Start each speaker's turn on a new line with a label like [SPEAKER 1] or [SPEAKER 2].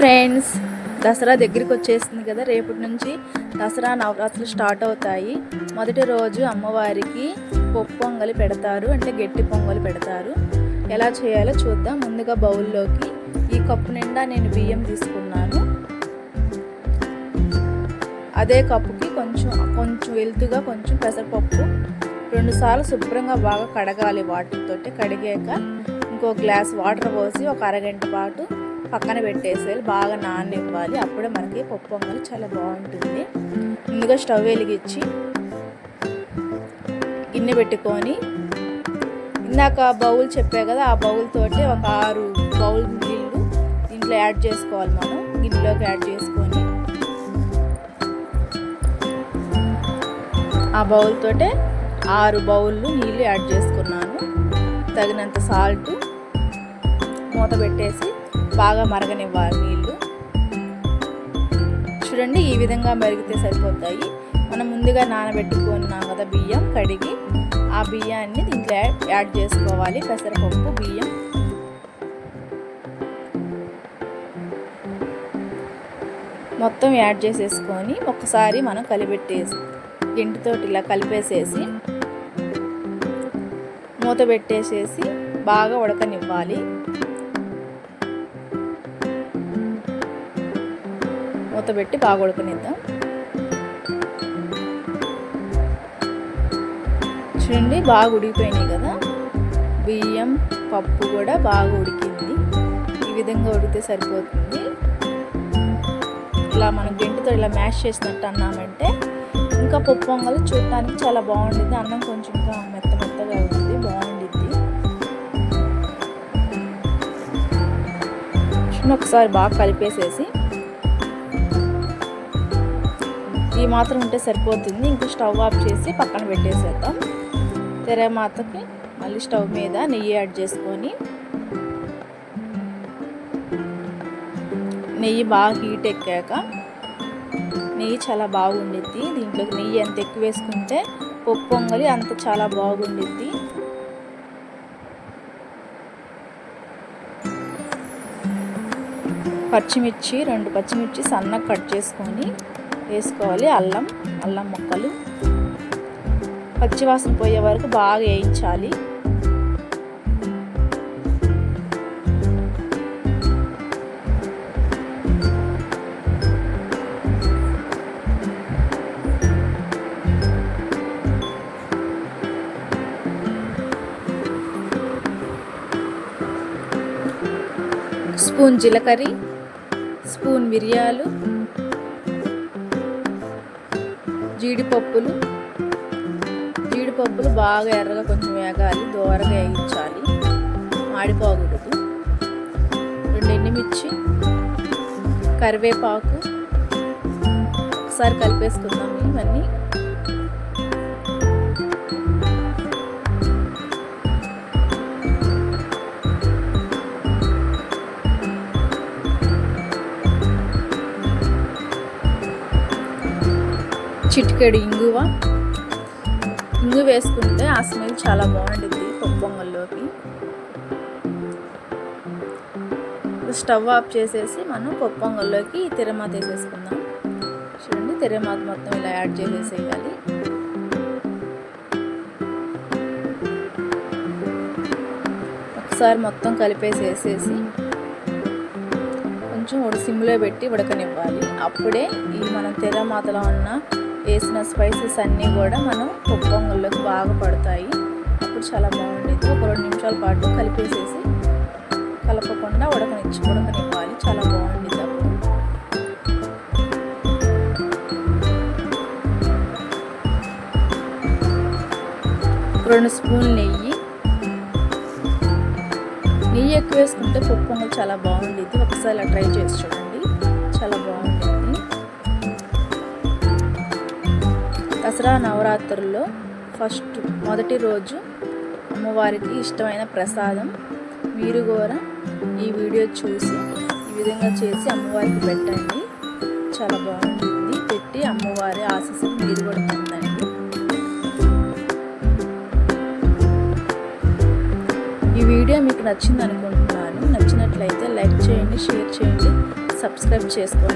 [SPEAKER 1] Friends. Dasara దగ్గరికి వచ్చేసింది కదా రేపటి నుంచి దసరా నవరాత్రులు స్టార్ట్ అవుతాయి. మొదటి రోజు అమ్మవారికి పప్పు పొంగలి పెడతారు అంటే గట్టి పొంగలి పెడతారు. ఎలా చేయాలో చూద్దాం. ముందుగా బౌల్లోకి ఈ కప్పు నిండా నేను బియ్యం తీసుకున్నాను. అదే కప్పుకి కొంచెం కొంచెం వెలుతుగా కొంచెం పెసరపప్పు. రెండుసార్లు శుభ్రంగా బాగా కడగాలి వాటర్తో కడిగాక ఇంకో గ్లాస్ వాటర్ పోసి ఒక అరగంట పాటు పక్కన పెట్టేసేయాలి. బాగా నాననివ్వాలి. అప్పుడే మనకి పప్పు పొంగలి చాలా బాగుంటుంది. ముందుగా స్టవ్ వెలిగించి గిన్నె పెట్టుకొని ఇందాక బౌల్ చెప్పా కదా ఆ బౌల్ తోటి ఒక ఆరు బౌల్ నీళ్ళు దీంట్లో యాడ్ చేసుకోవాలి మనం. గిన్నెలోకి యాడ్ చేసుకొని ఆ బౌల్ తోటే ఆరు బౌళ్ళు నీళ్ళు యాడ్ చేసుకున్నాను. తగినంత సాల్ట్ మూత పెట్టేసి బాగా మరగనివ్వాలి నీళ్ళు చూడండి ఈ విధంగా మరిగితే సరిపోతాయి. మనం ముందుగా నానబెట్టుకున్నాం కదా బియ్యం కడిగి ఆ బియ్యాన్ని దీంట్లో యాడ్ చేసుకోవాలి. పెసరపప్పు బియ్యం. మొత్తం యాడ్ చేసేసుకొని ఒకసారి మనం కలిపెట్టేసి గెంటితో ఇలా కలిపేసేసి మూత పెట్టేసేసి బాగా ఉడకనివ్వాలి. మూత పెట్టి బాగా ఉడకనిద్దాం. చూడండి బాగా ఉడికిపోయినాయి కదా. బియ్యం పప్పు కూడా బాగా ఉడికింది. ఈ విధంగా ఉడికితే సరిపోతుంది. ఇలా మనం గెంటితో ఇలా మ్యాష్ చేసినట్టు అన్నామంటే ఇంకా పప్పు వంగలు చూడటానికి చాలా బాగుంటుంది అన్నం కొంచెం ఇంకా మెత్త మెత్తగా ఉంది బాగుండిద్ది. చిన్న ఒకసారి బాగా కలిపేసేసి ఈ మాత్రం ఉంటే సరిపోతుంది. ఇంకా స్టవ్ ఆఫ్ చేసి పక్కన పెట్టేసేద్దాం. తెరమాతకి మళ్ళీ స్టవ్ మీద నెయ్యి యాడ్ చేసుకొని నెయ్యి బాగా హీట్ ఎక్కాక నెయ్యి చాలా బాగుండిద్ది. దీంట్లోకి నెయ్యి ఎంత ఎక్కువ వేసుకుంటే పప్పు పొంగలి అంత చాలా బాగుండిద్ది. పచ్చిమిర్చి రెండు పచ్చిమిర్చి సన్నగా కట్ చేసుకొని వేసుకోవాలి. అల్లం అల్లం ముక్కలు. పచ్చివాసన పోయే వరకు బాగా వేయించాలి. స్పూన్ జీలకర్ర స్పూన్ మిరియాలు జీడిపప్పులు. జీడిపప్పులు బాగా ఎర్రగా కొంచెం వేగాలి దోరగా వేయించాలి. మాడిపోకూడదు. రెండు ఎండుమిర్చి కరివేపాకు. ఒకసారి కలిపేసుకుందాం. ఇవన్నీ చిటికెడు ఇంగువ. ఇంగు వేసుకుంటే ఆ స్మెల్ చాలా బాగుంటుంది పప్పు పొంగల్లోకి స్టవ్ ఆఫ్ చేసేసి మనం పప్పొంగల్లోకి తిరమాత వేసేసుకుందాం. చూడండి తిరమాత మొత్తం ఇలా యాడ్ చేసేసేయాలి. ఒకసారి మొత్తం కలిపేసేసేసి కొంచెం ఒక సిమ్లో పెట్టి ఉడకనివ్వాలి. అప్పుడే ఈ మనం తెరమాతలో ఉన్న వేసిన స్పైసెస్ అన్నీ కూడా మనం పప్పు పొంగల్లోకి బాగా పడతాయి. అప్పుడు చాలా బాగుంటుంది. ఒక రెండు నిమిషాల పాటు కలిపేసేసి కలపకుండా ఉడకనిచ్చి ఉడకనివ్వాలి. చాలా బాగుంటుంది అప్పుడు. రెండు స్పూన్లు నెయ్యి. నెయ్యి ఎక్కువ వేసుకుంటే పప్పు పొంగల్ చాలా బాగుంటుంది. ఒకసారి ఇలా ట్రై చేసి చూడండి. దసరా నవరాత్రుల్లో ఫస్ట్ మొదటి రోజు అమ్మవారికి ఇష్టమైన ప్రసాదం మీరు కూడా ఈ వీడియో చూసి ఈ విధంగా చేసి అమ్మవారికి పెట్టండి. చాలా బాగుంటుంది. పెట్టి అమ్మవారి ఆశీస్సులు మీరు కూడా పొందండి. ఈ వీడియో మీకు నచ్చింది అనుకుంటున్నాను. నచ్చినట్లయితే లైక్ చేయండి షేర్ చేయండి సబ్స్క్రైబ్ చేసుకోండి.